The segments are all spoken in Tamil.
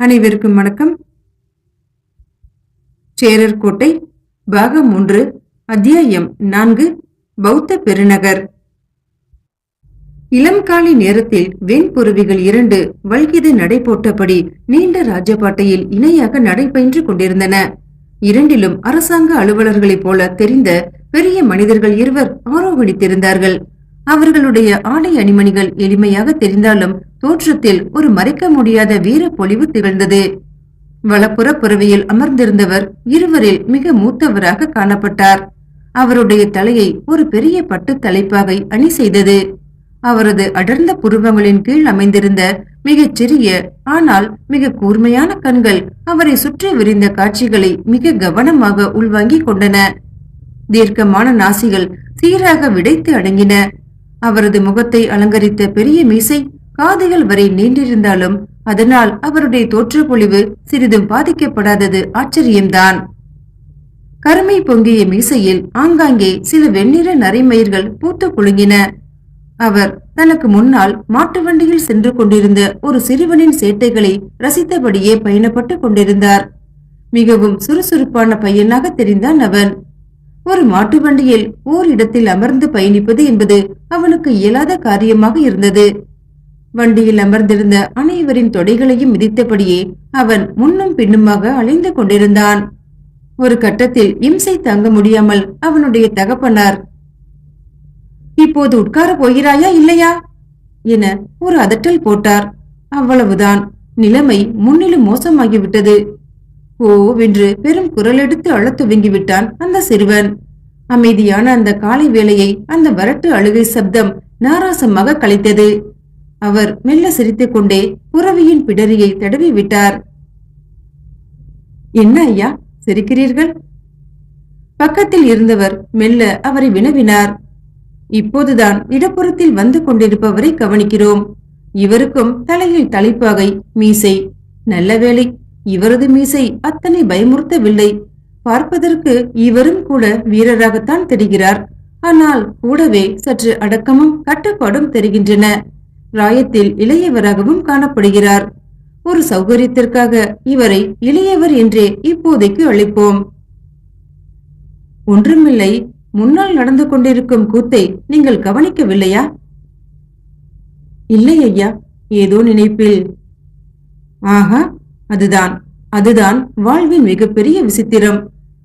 அனைவருக்கும் வணக்கம். சேரர் கோட்டை பாகம் ஒன்று அத்தியாயம் நான்கு பௌத்த பெருநகர். இளம்காலை நேரத்தில் வெண்புறவிகள் இரண்டு வல்கிது நடை போட்டபடி நீண்ட ராஜபாட்டையில் இணையாக நடைபயின்று கொண்டிருந்தன. இரண்டிலும் அரசாங்க அலுவலர்களைப் போல தெரிந்த பெரிய மனிதர்கள் இருவர் ஆரோகணித்திருந்தார்கள். அவர்களுடைய ஆடை அணிமணிகள் எளிமையாக தெரிந்தாலும் தோற்றத்தில் ஒரு மறைக்க முடியாத வீர பொலிவு திகழ்ந்தது. வலப்புற புறவையில் அமர்ந்திருந்தவர் இருவரில் மிக மூத்தவராக காணப்பட்டார். அவருடைய தலையை ஒரு பெரிய பட்டு தலைப்பாகை அணி செய்தது. அவரது அடர்ந்த புருவங்களின் கீழ் அமைந்திருந்த மிகச் சிறிய ஆனால் மிக கூர்மையான கண்கள் அவரை சுற்றி விரிந்த காட்சிகளை மிக கவனமாக உள்வாங்கிக் கொண்டன. தீர்க்கமான நாசிகள் சீராக விடைத்து அடங்கின. அவரது முகத்தை அலங்கரித்த பெரிய மீசை காதுகள் வரை நீண்டிருந்தாலும் அதனால் அவருடைய தோற்றப்பொழிவு சிறிதும் பாதிக்கப்படாதது ஆச்சரியம்தான். கருமை பொங்கிய மீசையில் ஆங்காங்கே சில வெண்ணிற நரைமயிர்கள் பூத்து குலுங்கின. அவர் தனக்கு முன்னால் மாட்டு வண்டியில் சென்று கொண்டிருந்த ஒரு சிறுவனின் சேட்டைகளை ரசித்தபடியே பயணப்பட்டு கொண்டிருந்தார். மிகவும் சுறுசுறுப்பான பையனாக தெரிந்தான் அவன். ஒரு மாட்டு வண்டியில் ஓர் இடத்தில் அமர்ந்து பயணிப்பது என்பது அவனுக்கு இயலாத காரியமாக இருந்தது. வண்டியில் அமர்ந்திருந்த அனைவரின் தொடைகளையும் மிதித்தபடியே அவன் முன்னும் பின்னுமாக அலைந்து கொண்டிருந்தான். ஒரு கட்டத்தில் இம்சை தங்க முடியாமல் அவனுடைய தகப்பனார் இப்போது உட்கார போகிறாயா இல்லையா? என ஒரு அதட்டல் போட்டார். அவ்வளவுதான். நிலைமை முன்னிலும் மோசமாகிவிட்டது. ஓ வென்று பெரும் குரல் எடுத்து அழத் துவங்கிவிட்டான் அந்த சிறுவன். அமைதியான அந்த காலை வேளையை அந்த வரட்டு அழுகை சப்தம் நாராசமாக கலைத்தது. அவர் மெல்ல சிரித்துக் கொண்டே புறவியின் பிடரியை தடவி விட்டார். என்ன ஐயா சிரிக்கிறீர்கள்? பக்கத்தில் இருந்தவர் மெல்ல அவரை வினவினார். இப்போதுதான் இடப்புறத்தில் வந்து கொண்டிருப்பவரை கவனிக்கிறோம். இவருக்கும் தலையில் தலைப்பாகை மீசை. நல்ல வேளை இவரது மீசை அத்தனை பயமுறுத்தவில்லை. பார்ப்பதற்கு இவரும் கூட வீரராகத்தான் தெரிகிறார். ஆனால் கூடவே சற்று அடக்கமும் கட்டுப்பாடும் தெரிகின்றன. ராயத்தில் இளையவராகவும் காணப்படுகிறார். ஒரு சௌகரியத்திற்காக இவரை இளையவர் என்றே இப்போதைக்கு அழைப்போம். ஒன்றுமில்லை முன்னால் நடந்து கொண்டிருக்கும் கூத்தை நீங்கள் கவனிக்கவில்லையா? இல்லை ஐயா ஏதோ நினைப்பில். ஆஹா அதுதான் அதுதான் வாழ்வின் மிகப்பெரிய விசித்திரம்.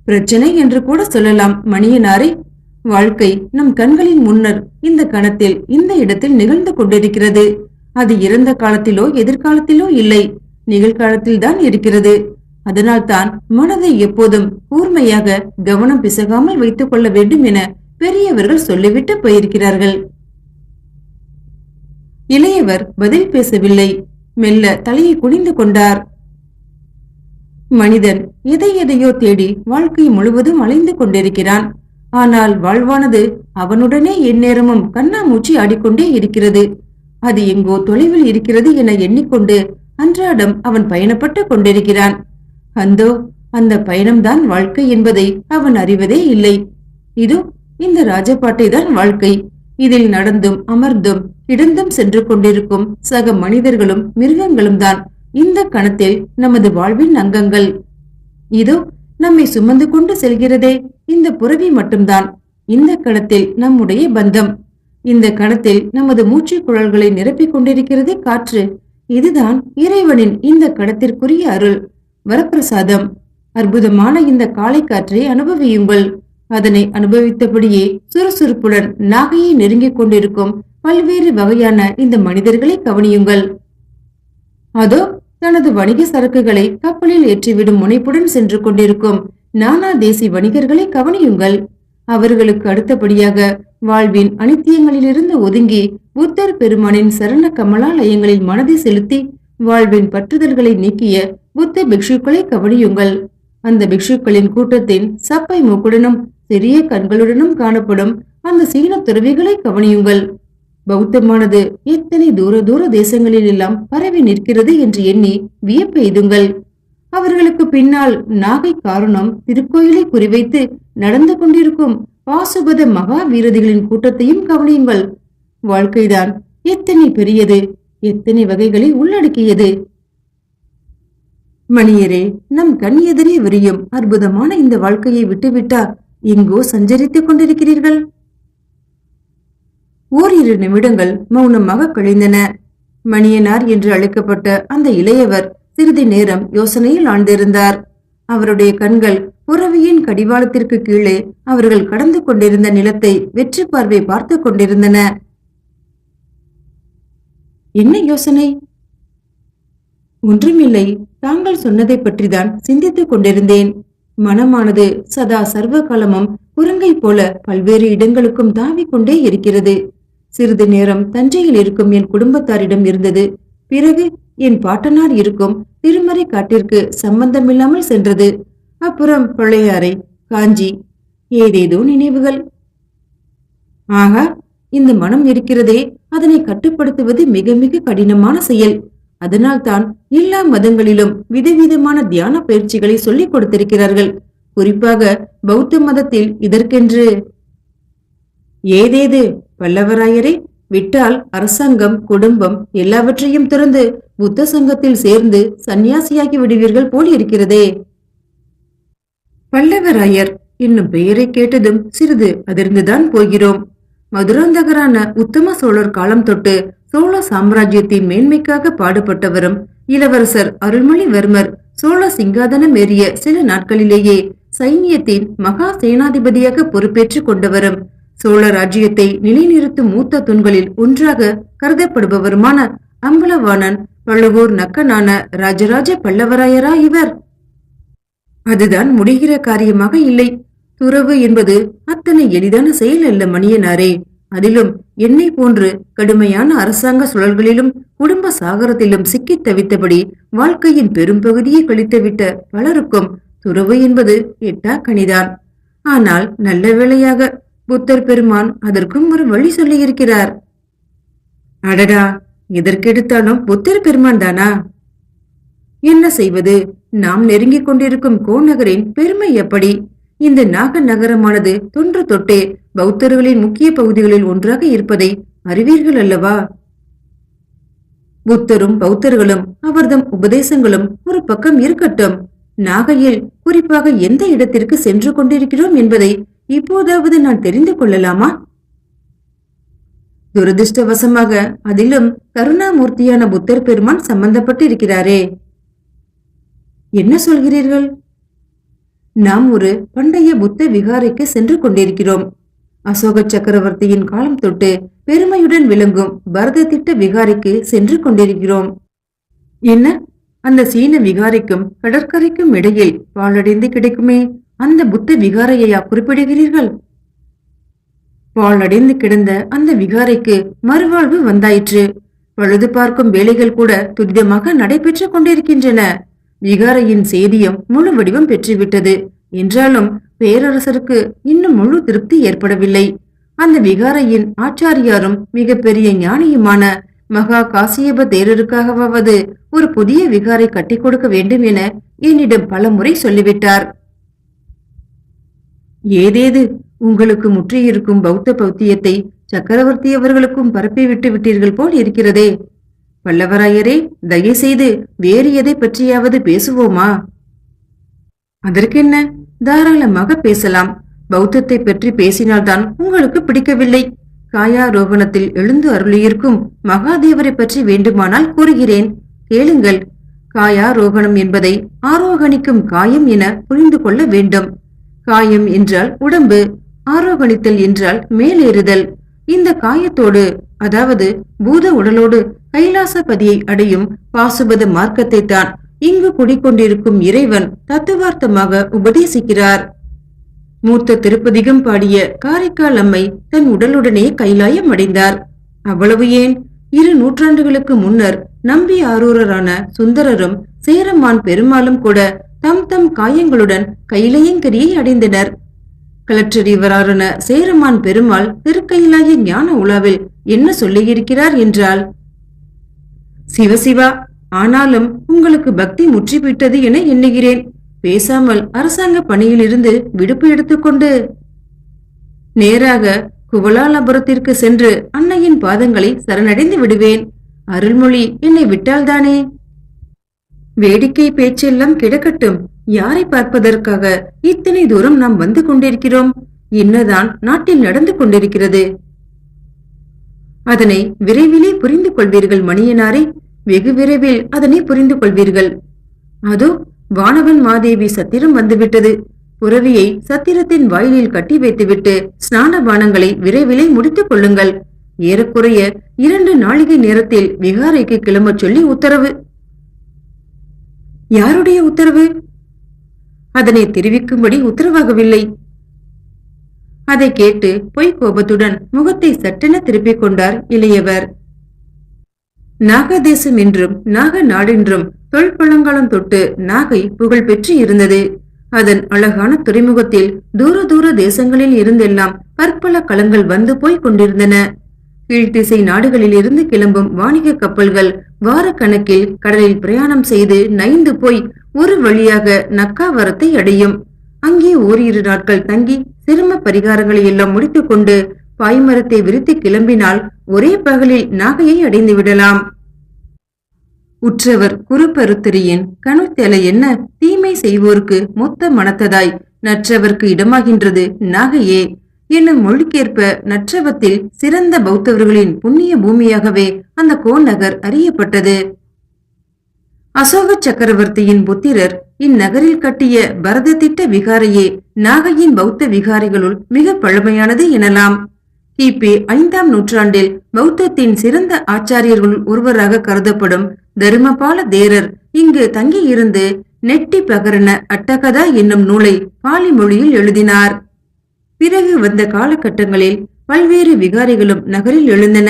பிரச்சனை என்று கூட சொல்லலாம் மணியனாரே வாழ்க்கை நம் கண்களின் முன்னர் இந்த கணத்தில் இந்த இடத்தில் நிகழ்ந்து கொண்டிருக்கிறது. அது இறந்த காலத்திலோ எதிர்காலத்திலோ இல்லை. நிகழ்காலத்தில் தான் இருக்கிறது. அதனால்தான் மனதை எப்போதும் கூர்மையாக கவனம் பிசகாமல் வைத்துக் கொள்ள வேண்டும் என பெரியவர்கள் சொல்லிவிட்டு போயிருக்கிறார்கள். இளையவர் பதில் பேசவில்லை. மெல்ல தலையை குனிந்து கொண்டார். மனிதன் எதை எதையோ தேடி வாழ்க்கை முழுவதும் அலைந்து கொண்டிருக்கிறான். ஆனால் வாழ்வானது அவனுடனே எந்நேரமும் கண்ணாமூச்சி ஆடிக்கொண்டே இருக்கிறது. அது எங்கோ தொலைவில் இருக்கிறது என எண்ணிக்கொண்டு அன்றாடம் அவன் பயணப்பட்டு கொண்டிருக்கிறான். அந்தோ அந்த பயணம்தான் வாழ்க்கை என்பதை அவன் அறிவதே இல்லை. இதோ இந்த ராஜபாட்டை தான் வாழ்க்கை. இதில் நடந்தும் அமர்ந்தும் கிடந்தும் சென்று கொண்டிருக்கும் சக மனிதர்களும் மிருகங்களும் தான் இந்த கணத்தில் நமது வாழ்வின் அங்கங்கள். இதோ நம்மை சுமந்து கொண்டு செல்கிறதே இந்த புறவி மட்டும்தான். இந்த கணத்தில் நம்முடைய பந்தம். இந்த கணத்தில் நமது மூச்சு குழல்களை நிரப்பிக் கொண்டிருக்கிறது காற்று. இதுதான் இறைவனின் இந்த கடத்திற்குரிய அருள். வரப்பிரசாதம். அற்புதமான இந்த காலை காற்றை அனுபவியுங்கள். அதனை அனுபவித்தபடியே சுறுசுறுப்புடன் நாகையை நெருங்கிக் கொண்டிருக்கும் பல்வேறு வகையான இந்த மனிதர்களை கவனியுங்கள். அதோ தனது வணிக சரக்குகளை கப்பலில் ஏற்றிவிடும் முனைப்புடன் சென்று கொண்டிருக்கும் நானா தேசி வணிகர்களை கவனியுங்கள். அவர்களுக்கு அடுத்தபடியாக வாழ்வின் அனித்தியங்களிலிருந்து ஒதுங்கி புத்தர் பெருமானின் சரண கமலாலயங்களில் மனதை செலுத்தி வாழ்வின் பற்றுதல்களை நீக்கிய புத்த பிக்ஷுக்களை கவனியுங்கள். அந்த பிக்ஷுக்களின் கூட்டத்தின் சப்பை மூக்குடனும் சிறிய கண்களுடனும் காணப்படும் அந்த சீன துறவிகளை கவனியுங்கள். பௌத்தமானது எத்தனை தூர தூர தேசங்களில் எல்லாம் பரவி நிற்கிறது என்று எண்ணி வியப்பெய்துங்கள் அவர்களுக்கு பின்னால் நாகை காரணம் திருக்கோயிலை குறிவைத்து நடந்து கொண்டிருக்கும் பாசுபத மகா வீரதிகளின் கூட்டத்தையும் கவனியுங்கள். வாழ்க்கைதான் எத்தனை பெரியது எத்தனை வகைகளை உள்ளடக்கியது. மணியரே நம் கண் எதிரே விரியும் அற்புதமான இந்த வாழ்க்கையை விட்டுவிட்டா எங்கோ சஞ்சரித்துக் கொண்டிருக்கிறீர்கள். ஓரிரு நிமிடங்கள் மௌனமாக கழிந்தன மணியனார் என்று அழைக்கப்பட்ட அந்த இளையவர் சிறிது நேரம் யோசனையில் ஆழ்ந்திருந்தார். அவருடைய கண்கள் புறவியின் கடிவாளத்திற்கு கீழே அவர்கள் கடந்து கொண்டிருந்த நிலத்தை வெற்றி பார்வை பார்த்து கொண்டிருந்தன. என்ன யோசனை? ஒன்றுமில்லை. தாங்கள் சொன்னதை பற்றிதான் சிந்தித்துக் கொண்டிருந்தேன். மனமானது சதா சர்வ காலமும் குரங்கை போல பல்வேறு இடங்களுக்கும் தாவிக் கொண்டே இருக்கிறது. சிறிது நேரம் தஞ்சையில் இருக்கும் என் குடும்பத்தாரிடம் இருந்தது. பிறகு என் பாட்டனார் இருக்கும் திருமறை காட்டிற்கு சம்பந்தமில்லாமல் சென்றது. அப்புறம் பிள்ளையாரை காஞ்சி ஏதேதோ நினைவுகள். ஆகா இந்த மனம் இருக்கிறதே அதனை கட்டுப்படுத்துவது மிக மிக கடினமான செயல். அதனால்தான் எல்லா மதங்களிலும் விதவிதமான தியான பயிற்சிகளை சொல்லிக் கொடுத்திருக்கிறார்கள். குறிப்பாக பௌத்த மதத்தில் இதற்கென்று. ஏதேது? பல்லவராயரே விட்டால் அரசாங்கம் குடும்பம் எல்லாவற்றையும் திறந்து புத்த சங்கத்தில் சேர்ந்து சன்னியாசியாகி விடுவீர்கள் போல் இருக்கிறதே. பல்லவராயர் என்னும் பெயரை கேட்டதும் சிறிது அதிர்ந்துதான் போகிறோம். மதுராந்தகரான உத்தம சோழர் காலம் தொட்டு சோழ சாம்ராஜ்யத்தின் மேன்மைக்காக பாடுபட்டவரும் இளவரசர் அருள்மொழிவர்மர் சோழ சிங்காதனம் ஏறிய சில நாட்களிலேயே சைன்யத்தின் மகா சேனாதிபதியாக பொறுப்பேற்றுக் கொண்டவரும் சோழ ராஜ்யத்தை நிலைநிறுத்தும் மூத்த தூண்களில் ஒன்றாக கருதப்படுபவருமான அம்பலவாணன் பழுவூர் நக்கனான ராஜராஜ பல்லவராயரா இவர். அதுதான் முடிகிற காரியமாக இல்லை. துறவு என்பது அத்தனை எளிதான செயல் அல்ல மணியனாரே. அதிலும் என்னை போன்று கடுமையான அரசாங்க சுழல்களிலும் குடும்ப சாகரத்திலும் சிக்கித் தவித்தபடி வாழ்க்கையின் பெரும்பகுதியை கழித்துவிட்ட பலருக்கும் துறவு என்பது எட்டா கனிதான். ஆனால் நல்ல வேளையாக புத்தர் பெருமான் அதற்கும் ஒரு வழி சொல்லியிருக்கிறார். அடடா எதற்கெடுத்தாலும் புத்தர் பெருமான் தானா? என்ன செய்வது? நாம் நெருங்கிக் கொண்டிருக்கும் கோநகரின் பெருமை எப்படி? இந்த நாக நகரமானது தொன்று தொட்டே பௌத்தர்களின் முக்கிய பகுதிகளில் ஒன்றாக இருப்பதை அறிவீர்கள் அல்லவா? புத்தரும் பௌத்தர்களும் அவர்தம் உபதேசங்களும் ஒரு பக்கம் இருக்கட்டும். நாகையில் குறிப்பாக எந்த இடத்திற்கு சென்று கொண்டிருக்கிறோம் என்பதை இப்போதாவது நான் தெரிந்து கொள்ளலாமா? துரதிருஷ்டவசமாக அதிலும் கருணாமூர்த்தியான புத்தர் பெருமான் சம்பந்தப்பட்டு இருக்கிறாரே என்ன சொல்கிறீர்கள்? நாம் ஒரு பண்டைய புத்த விகாரைக்கு சென்று கொண்டிருக்கிறோம். அசோக சக்கரவர்த்தியின் காலம் தொட்டு பெருமையுடன் விளங்கும் பரத திட்ட விகாரைக்கு சென்று கொண்டிருக்கிறோம். என்ன? அந்த சீன விகாரைக்கும் கடற்கரைக்கும் இடையில் பாலடைந்து கிடைக்குமே. அந்த புத்த விகாரையா குறிப்பிடுகிறீர்கள்? பாழடைந்து கிடந்த அந்த விகாரைக்கு மறுவாழ்வு வந்தாயிற்று. பழுது பார்க்கும் வேலைகள் கூட துரிதமாக நடைபெற்றுக் கொண்டிருக்கின்றன. விகாரையின் சேதியம் முழு வடிவம் பெற்றுவிட்டது. என்றாலும் பேரரசருக்கு இன்னும் முழு திருப்தி ஏற்படவில்லை. அந்த விகாரையின் ஆச்சாரியாரும் மிகப்பெரிய ஞானியுமான மகா காசியப தேரருக்காகவாவது ஒரு புதிய விகாரை கட்டி கொடுக்க வேண்டும் என என்னிடம் பலமுறை சொல்லிவிட்டார். ஏதேது உங்களுக்கு முற்றியிருக்கும் பௌத்த பௌத்தியத்தை சக்கரவர்த்தி அவர்களுக்கும் பரப்பி விட்டு விட்டீர்கள் போல் இருக்கிறதே. பல்லவராயரே தயவுசெய்து வேறு எதை பற்றியாவது பேசுவோமா? அதற்கென்ன? தாராளமாக பேசலாம். பௌத்தத்தை பற்றி பேசினால்தான் உங்களுக்கு பிடிக்கவில்லை. காயாரோகணத்தில் எழுந்து அருளியிருக்கும் மகாதேவரை பற்றி வேண்டுமானால் கூறுகிறேன். கேளுங்கள். காயாரோகணம் என்பதை ஆரோகணிக்கும் காயம் என புரிந்து கொள்ள வேண்டும். காயம் என்றால் உடம்பு ஆரோகணித்தல் என்றால் மேலேறுதல். இந்த காயத்தோடு அதாவது பூத உடலோடு கைலாசபதியை அடையும் பாசுபத மார்க்கத்தை தான் இங்கு குடிக்கொண்டிருக்கும் இறைவன் தத்துவார்த்தமாக உபதேசிக்கிறார். மூத்த திருப்பதிகம் பாடிய காரைக்கால் அம்மை தன் உடலுடனே கைலாயம் அடைந்தார். அவ்வளவு ஏன்? இரு நூற்றாண்டுகளுக்கு முன்னர் நம்பி ஆரூரரான சுந்தரரும் சேரமான் பெருமாளும் கூட தம் தம் காயங்களுடன் கைலையங்கரியை அடைந்தனர். கலற்றறிவரான சேரமான் பெருமாள் திருக்கையிலாய ஞான உலாவில் என்ன சொல்லியிருக்கிறார் என்றால் சிவசிவா ஆனாலும் உங்களுக்கு பக்தி முற்றிவிட்டது என எண்ணுகிறேன். பேசாமல் அரசாங்க பணியிலிருந்து விடுப்பு எடுத்துக்கொண்டு. நேராக குவலாலபுரத்திற்கு சென்று அன்னையின் பாதங்களை சரணடைந்து விடுவேன். அருள்மொழி என்னை விட்டால்தானே வேடிக்கை பேச்செல்லாம் கிடக்கட்டும். யாரை பார்ப்பதற்காக இத்தனை தூரம் நாம் வந்து கொண்டிருக்கிறோம்? என்னதான் நாட்டில் நடந்து கொண்டிருக்கிறது? அதனை விரைவிலே புரிந்து கொள்வீர்கள் மணியனாரே. வெகு விரைவில் அதனை புரிந்து கொள்வீர்கள். அதோ வானவன் மாதேவி சத்திரம் வந்துவிட்டது. புறவியை சத்திரத்தின் வாயிலில் கட்டி வைத்துவிட்டு ஸ்நான பானங்களை விரைவிலே முடித்துக் கொள்ளுங்கள். ஏறக்குறைய இரண்டு நாளிகை நேரத்தில் விகாரைக்கு கிளம்பச் சொல்லி உத்தரவு. யாருடைய உத்தரவு? அதனை தெரிவிக்கும்படி உத்தரவாகவில்லை. அதை கேட்டு பொய் கோபத்துடன் முகத்தை சட்டென திருப்பிக் கொண்டார் இளையவர். நாகதேசம் என்றும் நாக நாடென்றும் தொல்பழங்காலம் தொட்டு நாகை புகழ் பெற்று இருந்தது. அதன் அழகான துறைமுகத்தில் தூர தூர தேசங்களில் இருந்தெல்லாம் பற்பல கலங்கள் வந்து போய் கொண்டிருந்தன. கீழ்த்திசை நாடுகளில் இருந்து கிளம்பும் வாணிக கப்பல்கள் வாரக்கணக்கில் கடலில் பிரயாணம் செய்து நைந்து போய் ஒரு வழியாக நக்காவரத்தை அடையும். அங்கே ஓரிரு நாட்கள் தங்கி சிரம பரிகாரங்களை எல்லாம் முடித்துக் கொண்டு பாய்மரத்தை விரித்து கிளம்பினால் ஒரே பகலில் நாகையை அடைந்து விடலாம். உற்றவர் குறுப்பருத்திரியின் கணுத்தலை என்ன தீமை செய்வோருக்கு மொத்த மனத்ததாய் நற்றவர்க்கு இடமாகின்றது நாகையே. என்னும் மொழிக்கேற்ப நற்றவத்தில் சிறந்த பௌத்தவர்களின் புண்ணிய பூமியாகவே அந்த கோநகர் அறியப்பட்டது. அசோக சக்கரவர்த்தியின் புத்திரர் இந்நகரில் கட்டிய பரத திட்ட விகாரையே நாகையின் பௌத்த விகாரைகளுள் மிக பழமையானது எனலாம். கிபி ஐந்தாம் நூற்றாண்டில் பௌத்தத்தின் சிறந்த ஆச்சாரியர்களுள் ஒருவராக கருதப்படும் தருமபால தேரர் இங்கு தங்கியிருந்து நெட்டி பகரண அட்டகதா என்னும் நூலை பாலி மொழியில் எழுதினார். பிறகு வந்த காலகட்டங்களில் பல்வேறு விகாரைகளும் நகரில் எழுந்தன.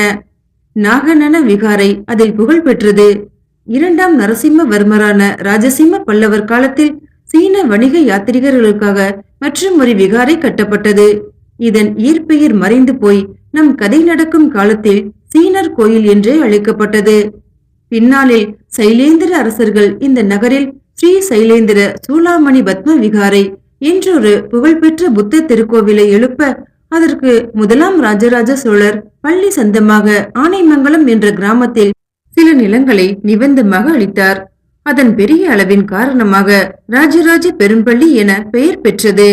நாகநன விகாரை அதில் புகழ் பெற்றது. இரண்டாம் நரசிம்மவர்மரான ராஜசிம்ம பல்லவர் காலத்தில் சீன வணிக யாத்திரிகர்களுக்காக மற்றும் ஒரு விகாரை கட்டப்பட்டது. இதன் இயற்பெயர் மறைந்து போய் நம் கதை நடக்கும் காலத்தில் சீனர் கோயில் என்றே அழைக்கப்பட்டது. பின்னாளில் சைலேந்திர அரசர்கள் இந்த நகரில் ஸ்ரீ சைலேந்திர சூளாமணி பத்ம விகாரை என்றொரு புகழ்பெற்ற புத்த திருக்கோவிலை எழுப்ப அதற்கு முதலாம் ராஜராஜ சோழர் பள்ளி சந்தமாக ஆனைமங்கலம் என்ற கிராமத்தில் சில நிலங்களை நிபந்தமாக அளித்தார். அதன் பெரிய அளவின் காரணமாக ராஜராஜ பெரும்பள்ளி என பெயர் பெற்றது.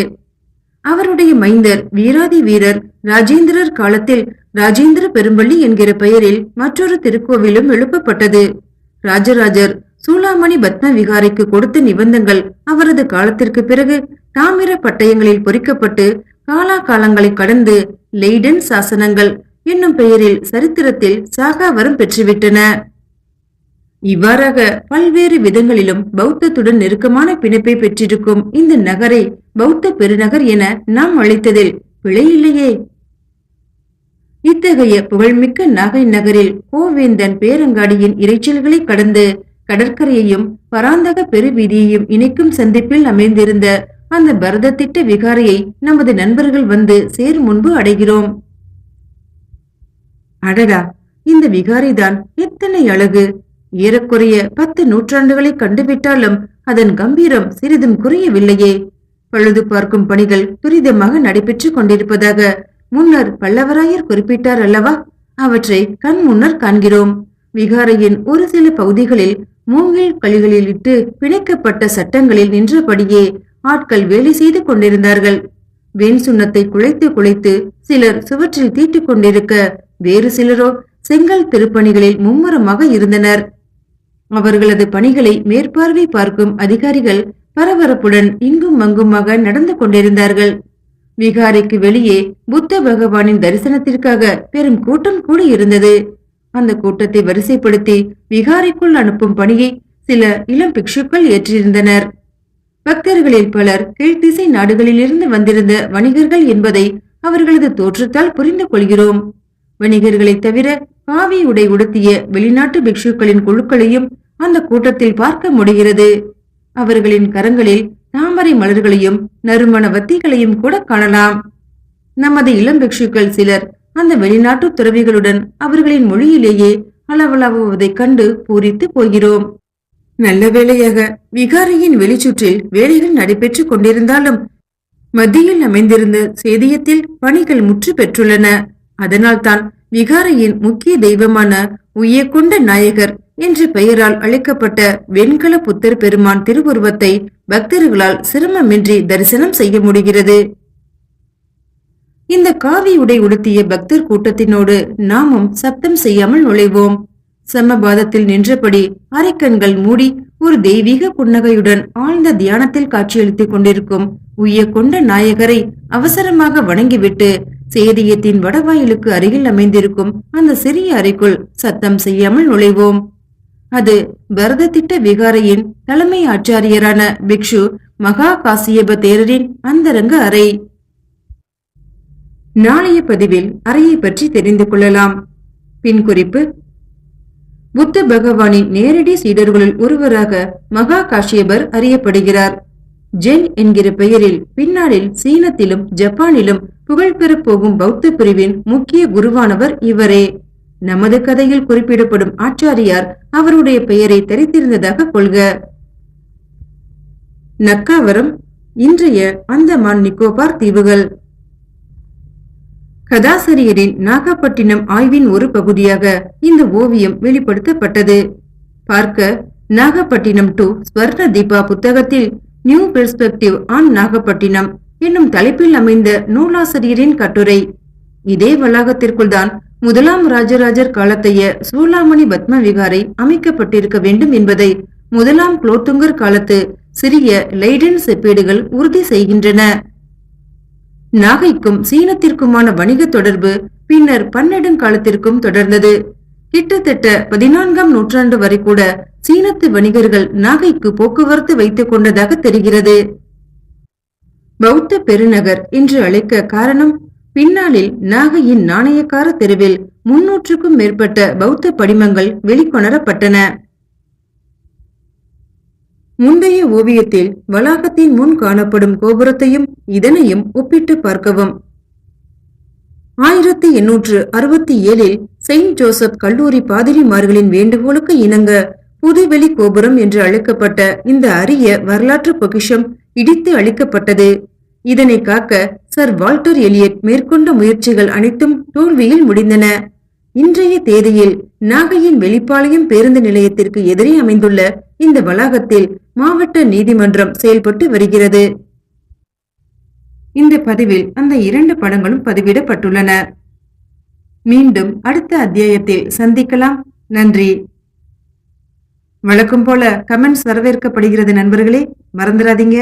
அவருடைய மைந்தர் வீராதி வீரர் ராஜேந்திரர் காலத்தில் ராஜேந்திர பெரும்பள்ளி என்கிற பெயரில் மற்றொரு திருக்கோவிலும் எழுப்பப்பட்டது. ராஜராஜர் சூளாமணி பத்ம விகாரைக்கு கொடுத்த நிபந்தங்கள் அவரது காலத்திற்கு பிறகு தாமிர பட்டயங்களில் பொறிக்கப்பட்டு காலா காலங்களை கடந்து லெய்டன் சாசனங்கள் என்னும் பெயரில் சரித்திரத்தில் சாகாவரம் பெற்றுவிட்டன. இவ்வாறாக பல்வேறு விதங்களிலும் பௌத்தத்துடன் நெருக்கமான பிணைப்பை பெற்றிருக்கும் இந்த நகரை பௌத்த பெருநகர் என நாம் அழைத்ததில் பிழையில்லையே இத்தகைய புகழ்மிக்க நாகை நகரில் கோவேந்தன் பேரங்காடியின் இறைச்சல்களை கடந்து கடற்கரையையும் பராந்தக பெருவீதியையும் இணைக்கும் சந்திப்பில் அமைந்திருந்த அந்த பரத திட்ட விகாரையை நமது நண்பர்கள் வந்து சேர் முன்பு அடைகிறோம். அடடா! இந்த விகாரைதான் எத்தனை அழகு! ஏறக்குறைய பத்து நூற்றாண்டுகளை கண்டுவிட்டாலும் அதன் கம்பீரம் சிறிதும் குறையவில்லையே. பழுது பார்க்கும் பணிகள் துரிதமாக நடைபெற்றுக் கொண்டிருப்பதாக முன்னர் பல்லவராயர் குறிப்பிட்டார் அல்லவா? அவற்றை கண் முன்னர் காண்கிறோம். விகாரையின் ஒரு சில பகுதிகளில் மூங்கில் கழிகளில் இட்டு பிணைக்கப்பட்ட சட்டங்களில் நின்றபடியே ஆட்கள் வேலை செய்து கொண்டிருந்தார்கள். வெண் சுண்ணத்தை குழைத்து குழைத்து சிலர் சுவற்றில் தீட்டிக் கொண்டிருக்க வேறு சிலரோ செங்கல் திருப்பணிகளில் மும்முரமாக இருந்தனர். அவர்களது பணிகளை மேற்பார்வை பார்க்கும் அதிகாரிகள் பரபரப்புடன் இங்கும் அங்குமாக நடந்து கொண்டிருந்தார்கள். விகாரைக்கு வெளியே புத்த பகவானின் தரிசனத்திற்காக பெரும் கூட்டம் கூட இருந்தது அந்த கூட்டத்தை வரிசைப்படுத்தி விகாரைக்குள் அனுப்பும் பணியை சில இளம் பிக்ஷுக்கள் ஏற்றிருந்தனர். பக்தர்களில் பலர் கீழ்த்திசை நாடுகளிலிருந்து வந்திருந்த வணிகர்கள் என்பதை அவர்களது தோற்றத்தால் புரிந்து கொள்கிறோம். வணிகர்களை தவிர காவி உடை உடுத்திய வெளிநாட்டு பிக்ஷுக்களின் குழுக்களையும் அந்த கூட்டத்தில் பார்க்க முடிகிறது. அவர்களின் கரங்களில் தாமரை மலர்களையும் நறுமண வத்திகளையும் கூட காணலாம். நமது இளம் பிக்ஷுக்கள் சிலர் அந்த வெளிநாட்டு துறவிகளுடன் அவர்களின் மொழியிலேயே அளவளவுவதைக் கண்டு பூரித்து போகிறோம். நல்ல வேளையாக விகாரியின் வெளிச்சுற்றில் வேலைகள் நடைபெற்றுக் கொண்டிருந்தாலும் மத்தியில் அமைந்திருந்த சேதியத்தில் பணிகள் முற்று பெற்றுள்ளன. அதனால்தான் விகாரையின் முக்கிய தெய்வமான உய்யக்கொண்ட நாயகர் என்ற பெயரால் அழைக்கப்பட்ட வெண்கல புத்தர் பெருமான் திருவுருவத்தை பக்தர்களால் சிரமமின்றி தரிசனம் செய்ய முடிகிறது. இந்த காவி உடை உடுத்திய பக்தர் கூட்டத்தினோடு நாமும் சப்தம் செய்யாமல் நுழைவோம். சமபாதத்தில் நின்றபடி அரைக்கண்கள் மூடி ஒரு தெய்வீக புன்னகையுடன் ஆழ்ந்த தியானத்தில் காட்சியளித்துக் கொண்டிருக்கும் உய்ய கொண்ட நாயகரை அவசரமாக வணங்கிவிட்டு சேதியத்தின் வடவாயிலுக்கு அருகில் அமைந்திருக்கும் அந்த சிறிய அறைக்குள் சத்தம் செய்யாமல் நுழைவோம். அது பரதத்திட்ட விகாரையின் தலைமை ஆச்சாரியரான பிக்ஷு மகா காசியப தேரரின் அந்தரங்க அறை. நாளைய பதிவில் அறையை பற்றி தெரிந்து கொள்ளலாம். பின் குறிப்பு புத்த பகவானின் நேரடி சீடர்களுள் ஒருவராக மகா காஷ்யபர் அறியப்படுகிறார். ஜென் என்கிற பெயரில் பின்னாளில் சீனத்திலும் ஜப்பானிலும் புகழ்பெறப் போகும் பௌத்த பிரிவின் முக்கிய குருவானவர் இவரே. நமது கதையில் குறிப்பிடப்படும் ஆச்சாரியார் அவருடைய பெயரை தெரித்திருந்ததாக கொள்க. நக்காவரம் இன்றைய அந்தமான் நிக்கோபார் தீவுகள். கதாசிரியரின் நாகப்பட்டினம் ஆய்வின் ஒரு பகுதியாக இந்த ஓவியம் வெளிப்படுத்தப்பட்டது. பார்க்க நாகப்பட்டினம் டு ஸ்வர்ண தீபா புத்தகத்தில் நியூ பெர்ஸ்பெக்டிவ் ஆன் நாகப்பட்டினம் என்னும் தலைப்பில் அமைந்த நூலாசிரியரின் கட்டுரை. இதே வளாகத்திற்குள் தான் முதலாம் ராஜராஜர் காலத்தைய சூளாமணி பத்ம விகாரை அமைக்கப்பட்டிருக்க வேண்டும் என்பதை முதலாம் குலோத்துங்கர் காலத்து சிறிய லைடன் செப்பேடுகள் உறுதி செய்கின்றன. நாகைக்கும் சீனத்திற்குமான வணிக தொடர்பு பின்னர் பன்னெடுங்காலத்திற்கும் தொடர்ந்தது. கிட்டத்தட்ட பதினான்காம் நூற்றாண்டு வரை கூட சீனத்து வணிகர்கள் நாகைக்கு போக்குவரத்து வைத்துக் கொண்டதாக தெரிகிறது. பௌத்த பெருநகர் என்று அழைக்க காரணம் பின்னாளில் நாகையின் நாணயக்கார தெருவில் முன்னூற்றுக்கும் மேற்பட்ட பௌத்த படிமங்கள் வெளிக்கொணரப்பட்டன. முந்தைய ஓவியத்தில் வளாகத்தின் முன் காணப்படும் கோபுரத்தையும் இதனையும் ஒப்பிட்டு பார்க்கவும். ஆயிரத்தி எண்ணூற்று அறுபத்தி ஏழில் செயின்ட் ஜோசப் கல்லூரி பாதிரிமார்களின் வேண்டுகோளுக்கு இணங்க புதுவெளி கோபுரம் என்று அழைக்கப்பட்ட இந்த அரிய வரலாற்று பொக்கிஷம் இடித்து அளிக்கப்பட்டது இதனை காக்க சர் வால்டர் எலியட் மேற்கொண்ட முயற்சிகள் அனைத்தும் தோல்வியில் முடிந்தன. இன்றைய தேதியில் நாகையின் வெளிப்பாளையம் பேருந்து நிலையத்திற்கு எதிரே அமைந்துள்ள இந்த வளாகத்தில் மாவட்ட நீதிமன்றம் செயல்பட்டு வருகிறது. இந்த பதிவில் அந்த இரண்டு படங்களும் பதிவிடப்பட்டுள்ளன. மீண்டும் அடுத்த அத்தியாயத்தில் சந்திக்கலாம். நன்றி. வழக்கம் போல கமெண்ட்ஸ் வரவேற்கப்படுகிறது நண்பர்களே மறந்துடாதீங்க.